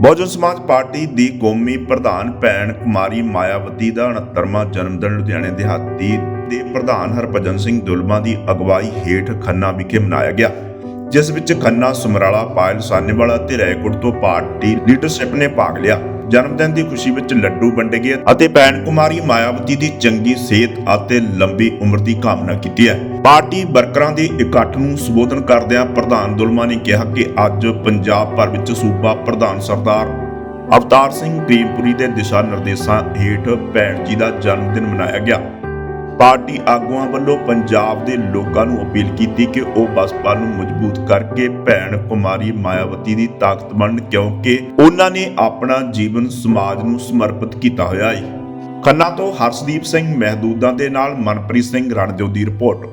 Bahujan Samaj party ਦੀ ਕੌਮੀ ਪ੍ਰਧਾਨ ਭੈਣ ਕੁਮਾਰੀ ਮਾਇਆਵਤੀ ਦਾ 69ਵਾਂ ਜਨਮ ਦਿਨ ਲੁਧਿਆਣੇ ਦਿਹਾਤੀ ਦੇ ਪ੍ਰਧਾਨ ਹਰਭਜਨ ਸਿੰਘ ਦੁਲਮਾ ਦੀ ਅਗਵਾਈ ਹੇਠ ਖੰਨਾ ਵਿਖੇ ਮਨਾਇਆ ਗਿਆ, ਜਿਸ ਵਿੱਚ ਖੰਨਾ ਸਮਰਾਲਾ, ਪਾਇਲ ਸਾਨੇਵਾਲਾ ਤੇ ਰੈਕੋਟ ਤੋਂ ਪਾਰਟੀ ਲੀਡਰਸ਼ਿਪ ਨੇ ਭਾਗ ਲਿਆ। ਜਨਮ ਦਿਨ ਦੀ ਖੁਸ਼ੀ ਵਿੱਚ ਲੱਡੂ ਵੰਡੇ ਗਏ ਅਤੇ ਭੈਣ ਕੁਮਾਰੀ ਮਾਇਆਵਤੀ ਦੀ ਚੰਗੀ ਸਿਹਤ ਅਤੇ ਲੰਬੀ ਉਮਰ ਦੀ ਕਾਮਨਾ ਕੀਤੀ ਹੈ। ਪਾਰਟੀ ਵਰਕਰਾਂ ਦੇ ਇਕੱਠ ਨੂੰ ਸੰਬੋਧਨ ਕਰਦਿਆਂ ਪ੍ਰਧਾਨ ਦੁਲਮਾ ਨੇ ਕਿਹਾ ਕਿ ਅੱਜ ਪੰਜਾਬ ਭਰ ਵਿੱਚ ਸੂਬਾ ਪ੍ਰਧਾਨ ਸਰਦਾਰ ਅਵਤਾਰ ਸਿੰਘ ਪ੍ਰੀਮਪੁਰੀ ਦੇ ਦਿਸ਼ਾ ਨਿਰਦੇਸ਼ਾਂ ਹੇਠ ਭੈਣ ਜੀ ਦਾ ਜਨਮ ਦਿਨ ਮਨਾਇਆ ਗਿਆ। ਪਾਰਟੀ ਆਗੂਆਂ ਵੱਲੋਂ ਪੰਜਾਬ ਦੇ ਲੋਕਾਂ ਨੂੰ ਅਪੀਲ ਕੀਤੀ ਕਿ ਉਹ ਬਸਪਾ ਨੂੰ ਮਜ਼ਬੂਤ ਕਰਕੇ ਭੈਣ ਕੁਮਾਰੀ ਮਾਇਆਵਤੀ ਦੀ ਤਾਕਤ ਬਣਨ, ਕਿਉਂਕਿ ਉਹਨਾਂ ਨੇ ਆਪਣਾ ਜੀਵਨ ਸਮਾਜ ਨੂੰ ਸਮਰਪਿਤ ਕੀਤਾ ਹੋਇਆ ਹੈ ਖੰਨਾ ਤੋਂ ਹਰਸ਼ਦੀਪ ਸਿੰਘ ਮਹਿਦੂਦਾਂ ਦੇ ਨਾਲ ਮਨਪ੍ਰੀਤ ਸਿੰਘ ਰਣਜੋ ਦੀ ਰਿਪੋਰਟ।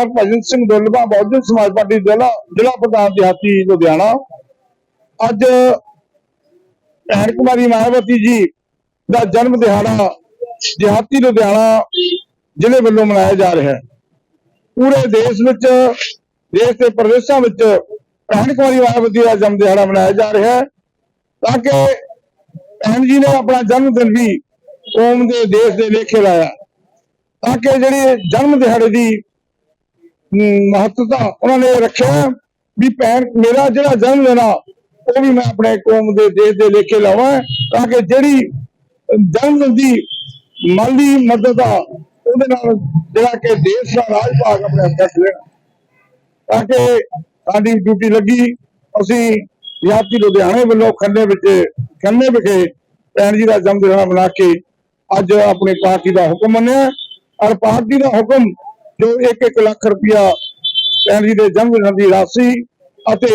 ਮੈਂ ਹਰਭਜਨ ਸਿੰਘ ਦੁੱਲਬਾ ਬਹੁਜਨ ਸਮਾਜ ਪਾਰਟੀ ਜ਼ਿਲ੍ਹਾ ਜ਼ਿਲ੍ਹਾ ਪ੍ਰਧਾਨ ਦਿਹਾਤੀ ਲੁਧਿਆਣਾ। ਅੱਜ ਭੈਣ ਕੁਮਾਰੀ ਮਾਇਆਵਤੀ ਜੀ ਦਾ ਜਨਮ ਦਿਹਾੜਾ ਦਿਹਾਤੀ ਲੁਧਿਆਣਾ ਜ਼ਿਲ੍ਹੇ ਵੱਲੋਂ ਮਨਾਇਆ ਜਾ ਰਿਹਾ ਹੈ। ਪੂਰੇ ਦੇਸ਼ ਵਿੱਚ, ਦੇਸ਼ ਦੇ ਪ੍ਰਦੇਸ਼ਾਂ ਵਿੱਚ ਭੈਣ ਕੁਮਾਰੀ ਮਾਇਆਵਤੀ ਦਾ ਜਨਮ ਦਿਹਾੜਾ ਮਨਾਇਆ ਜਾ ਰਿਹਾ ਹੈ। ਤਾਂ ਕਿ ਭੈਣ ਜੀ ਨੇ ਆਪਣਾ ਜਨਮ ਦਿਨ ਵੀ ਕੌਮ ਦੇ ਦੇਸ਼ ਦੇ ਲੇਖੇ ਲਾਇਆ। ਤਾਂ ਕਿ ਜਿਹੜੀ ਜਨਮ ਦਿਹਾੜੇ ਦੀ ਮਹੱਤਤਾ ਉਹਨਾਂ ਨੇ ਰੱਖਿਆ ਵੀ ਭੈਣ, ਮੇਰਾ ਜਿਹੜਾ ਜਨਮ ਦਿਨ ਉਹ ਵੀ ਮੈਂ ਆਪਣੇ ਕੌਮ ਦੇ ਦੇਸ਼ ਦੇ ਲੇਖੇ ਲਾਵਾਂ ਤਾਂ ਕਿ ਜਿਹੜੀ ਜਨਮ ਦੀ ਮਾਲੀ ਮਦਦ ਆ, ਉਹਦੇ ਨਾਲ ਜਿਹੜਾ ਕਿ ਦੇਸ਼ ਦਾ ਰਾਜ ਭਾਗ ਆਪਣੇ ਹੱਥਾਂ ਲੈਣਾ। ਤਾਂ ਕਿ ਸਾਡੀ ਡਿਊਟੀ ਲੱਗੀ, ਅਸੀਂ ਯਾਤੀ ਲੁਧਿਆਣੇ ਵੱਲੋਂ ਖੰਨੇ ਵਿੱਚ, ਖੰਨੇ ਵਿਖੇ ਭੈਣ ਜੀ ਦਾ ਜਨਮ ਦਿਨ ਮਨਾ ਕੇ ਅੱਜ ਆਪਣੀ ਪਾਰਟੀ ਦਾ ਹੁਕਮ ਮੰਨਿਆ ਔਰ ਪਾਰਟੀ ਦਾ ਹੁਕਮ ਜੋ 1-1 ਲੱਖ ਰੁਪਇਆ ਭੈਣ ਜੀ ਦੇ ਜਨਮ ਦਿਨ ਦੀ ਰਾਸ਼ੀ ਅਤੇ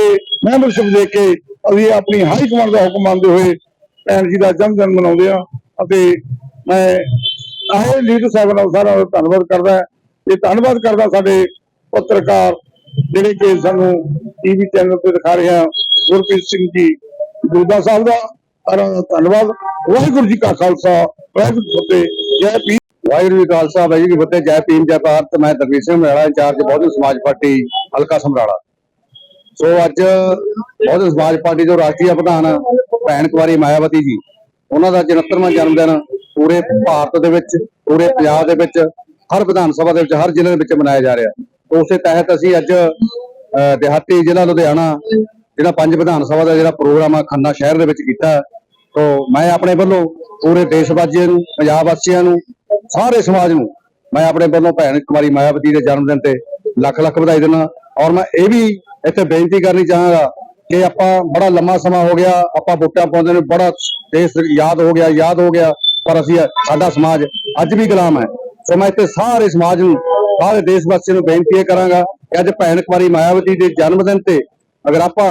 ਮੈਂਬਰਸ਼ਿਪ ਦੇ ਕੇ ਅਸੀਂ ਆਪਣੀ ਹਾਈ ਕਮਾਂਡ ਦਾ ਹੁਕਮ ਮੰਨਦੇ ਹੋਏ ਭੈਣ ਜੀ ਦਾ ਜਨਮ ਦਿਨ ਮਨਾਉਂਦੇ ਆ ਅਤੇ ਮੈਂ ਆਏ ਲੀਡਰ ਸਾਹਿਬਾਨ ਦਾ ਸਾਰਾ ਧੰਨਵਾਦ ਕਰਦਾ ਤੇ ਧੰਨਵਾਦ ਕਰਦਾ ਸਾਡੇ ਪੱਤਰਕਾਰ ਜਿਹੜੇ ਕਿ ਸਾਨੂੰ ਟੀਵੀ ਚੈਨਲ ਤੇ ਦਿਖਾ ਰਹੇ ਆ ਗੁਰਪ੍ਰੀਤ ਸਿੰਘ ਜੀ ਗੁਰਦਾ ਸਾਹਿਬ ਦਾ ਸਾਰਿਆਂ ਦਾ ਧੰਨਵਾਦ। ਵਾਹਿਗੁਰੂ ਜੀ ਕਾ ਖਾਲਸਾ, ਵਾਹਿਗੁਰੂ ਜੀ ਕੀ ਫਤਿਹ, ਜੈ ਵਾਹਿਗੁਰੂ ਜੀ ਖਾਲਸਾ, ਵਾਹਿਗੁਰੂ ਜੀ ਫਤਿਹ, ਜੈ ਭੀਮ, ਜੈ ਭਾਰਤ, ਮੈਂ ਦਰਵੀਰ ਸਿੰਘ ਮਹਿਲਾ ਇੰਚਾਰਜ ਬਹੁਜਨ ਸਮਾਜ ਪਾਰਟੀ, ਹਲਕਾ ਸਮਰਾਲਾ ਸੋ ਅੱਜ ਬਹੁਜਨ ਸਮਾਜ ਪਾਰਟੀ ਦੇ ਰਾਸ਼ਟਰੀ ਪ੍ਰਧਾਨ ਭੈਣ ਕੁਮਾਰੀ ਮਾਇਆਵਤੀ ਜੀ, ਉਹਨਾਂ ਦਾ 74ਵਾਂ ਜਨਮ ਦਿਨ ਪੂਰੇ ਭਾਰਤ ਦੇ ਵਿੱਚ, ਪੂਰੇ ਪੰਜਾਬ ਦੇ ਵਿੱਚ, ਹਰ ਵਿਧਾਨ ਸਭਾ ਦੇ ਵਿੱਚ, ਹਰ ਜ਼ਿਲ੍ਹੇ ਦੇ ਵਿੱਚ ਮਨਾਇਆ ਜਾ ਰਿਹਾ ਉਸੇ ਤਹਿਤ ਅਸੀਂ ਅੱਜ ਦਿਹਾਤੀ ਜ਼ਿਲ੍ਹਾ ਲੁਧਿਆਣਾ, ਜਿਹੜਾ ਪੰਜ ਵਿਧਾਨ ਸਭਾ ਦਾ ਜਿਹੜਾ ਪ੍ਰੋਗਰਾਮ ਆ, ਖੰਨਾ ਸ਼ਹਿਰ ਦੇ ਵਿੱਚ ਕੀਤਾ ਹੈ। ਮੈਂ ਆਪਣੇ ਵੱਲੋਂ ਪੂਰੇ ਦੇਸ਼ ਵਾਸੀਆਂ ਨੂੰ, ਪੰਜਾਬ ਵਾਸੀਆਂ ਨੂੰ ਸਾਰੇ ਸਮਾਜ ਨੂੰ। ਮੈਂ ਆਪਣੇ ਵੱਲੋਂ ਭੈਣ ਕੁਮਾਰੀ ਮਾਇਆਵਤੀ ਦੇ ਜਨਮ ਦਿਨ ਤੇ ਲੱਖ ਲੱਖ ਵਧਾਈ ਦਿੰਦਾ ਔਰ ਮੈਂ ਇਹ ਵੀ ਇੱਥੇ ਬੇਨਤੀ ਕਰਨੀ ਚਾਹਾਂਗਾ ਕਿ ਆਪਾਂ ਬੜਾ ਲੰਮਾ ਸਮਾਂ ਹੋ ਗਿਆ, ਆਪਾਂ ਵੋਟਾਂ ਪਾਉਂਦੇ ਨੇ, ਬੜਾ ਦੇਸ਼ ਯਾਦ ਹੋ ਗਿਆ, ਯਾਦ ਹੋ ਗਿਆ। ਪਰ ਅਸੀਂ ਸਾਡਾ ਸਮਾਜ ਅੱਜ ਵੀ ਗੁਲਾਮ ਹੈ। ਸੋ ਮੈਂ ਇੱਥੇ ਸਾਰੇ ਸਮਾਜ ਨੂੰ, ਸਾਰੇ ਦੇਸ਼ ਵਾਸੀਆਂ ਨੂੰ ਬੇਨਤੀ ਇਹ ਕਰਾਂਗਾ ਕਿ ਅੱਜ ਭੈਣ ਕੁਮਾਰੀ ਮਾਇਆਵਤੀ ਦੇ ਜਨਮ ਦਿਨ ਤੇ ਅਗਰ ਆਪਾਂ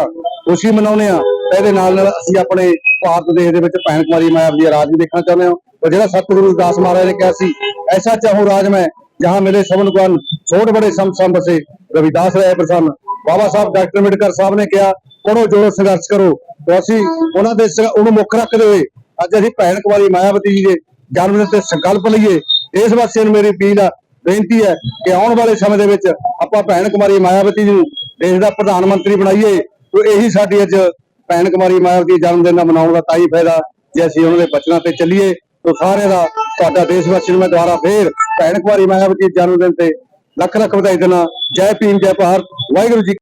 ਖੁਸ਼ੀ ਮਨਾਉਂਦੇ ਆ ਇਹਦੇ ਨਾਲ ਨਾਲ ਅਸੀਂ ਆਪਣੇ ਭਾਰਤ ਦੇਸ਼ ਦੇ ਵਿੱਚ ਭੈਣ ਕੁਮਾਰੀ ਮਾਇਆਵਤੀ ਦਾ ਰਾਜ ਵੀ ਦੇਖਣਾ ਚਾਹੁੰਦੇ ਹਾਂ। ਉਹ ਜਿਹੜਾ ਸਤਿਗੁਰੂ ਦਾਸ ਮਹਾਰਾਜ ਨੇ ਕਿਹਾ ਸੀ, ਐਸਾ ਚਾਹੂੰ ਰਾਜ ਮੈਂ, ਜਹਾਂ ਮਿਲੇ ਸਭਨ ਗੁਣ ਛੋਟ ਬੜੇ ਸਮ ਸਮ ਬਸੇ ਰਵਿਦਾਸ ਰਾਏ ਪ੍ਰਸੰਨ। ਬਾਬਾ ਸਾਹਿਬ ਡਾਕਟਰ ਅੰਬੇਡਕਰ ਸਾਹਿਬ ਨੇ ਕਿਹਾ ਪੜੋ ਜੋੜੋ, ਸੰਘਰਸ਼ ਕਰੋ। ਤੇ ਅਸੀਂ ਉਹਨਾਂ ਦੇ ਉਹਨੂੰ ਮੁੱਖ ਰੱਖਦੇ ਹੋਏ ਅੱਜ ਅਸੀਂ ਭੈਣ ਕੁਮਾਰੀ ਮਾਇਆਵਤੀ ਜੀ ਦੇ ਜਨਮ ਦਿਨ ਤੇ ਸੰਕਲਪ ਲਈਏ। ਇਸ ਵਾਸਤੇ ਨੂੰ ਮੇਰੀ ਅਪੀਲ ਆ, ਬੇਨਤੀ ਹੈ ਕਿ ਆਉਣ ਵਾਲੇ ਸਮੇਂ ਦੇ ਵਿੱਚ ਆਪਾਂ ਭੈਣ ਕੁਮਾਰੀ ਮਾਇਆਵਤੀ ਜੀ ਨੂੰ ਦੇਸ਼ ਦਾ ਪ੍ਰਧਾਨ ਮੰਤਰੀ ਬਣਾਈਏ। ਤੇ ਇਹੀ ਸਾਡੀ ਅੱਜ ਭੈਣ ਕੁਮਾਰੀ ਮਾਇਆਵਤੀ ਜਨਮ ਦਿਨ ਦਾ ਮਨਾਉਣ ਦਾ ਤਾਈ ਫਾਇਦਾ ਜੇ ਅਸੀਂ ਉਹਨਾਂ ਦੇ ਬਚਨਾਂ ਤੇ ਚੱਲੀਏ। ਤਾਂ ਸਾਰੇ ਦਾ ਤੁਹਾਡਾ ਦੇਸ਼ ਵਾਸੀ ਨੂੰ ਮੈਂ ਦੁਬਾਰਾ ਫੇਰ ਭੈਣ ਕੁਮਾਰੀ ਮੈਂ ਦੇ ਜਨਮ ਦਿਨ ਤੇ ਲੱਖ ਲੱਖ ਵਧਾਈ ਦਿੰਦਾ ਜੈ ਭੀਮ, ਜੈ ਭਾਰਤ। ਵਾਹਿਗੁਰੂ ਜੀ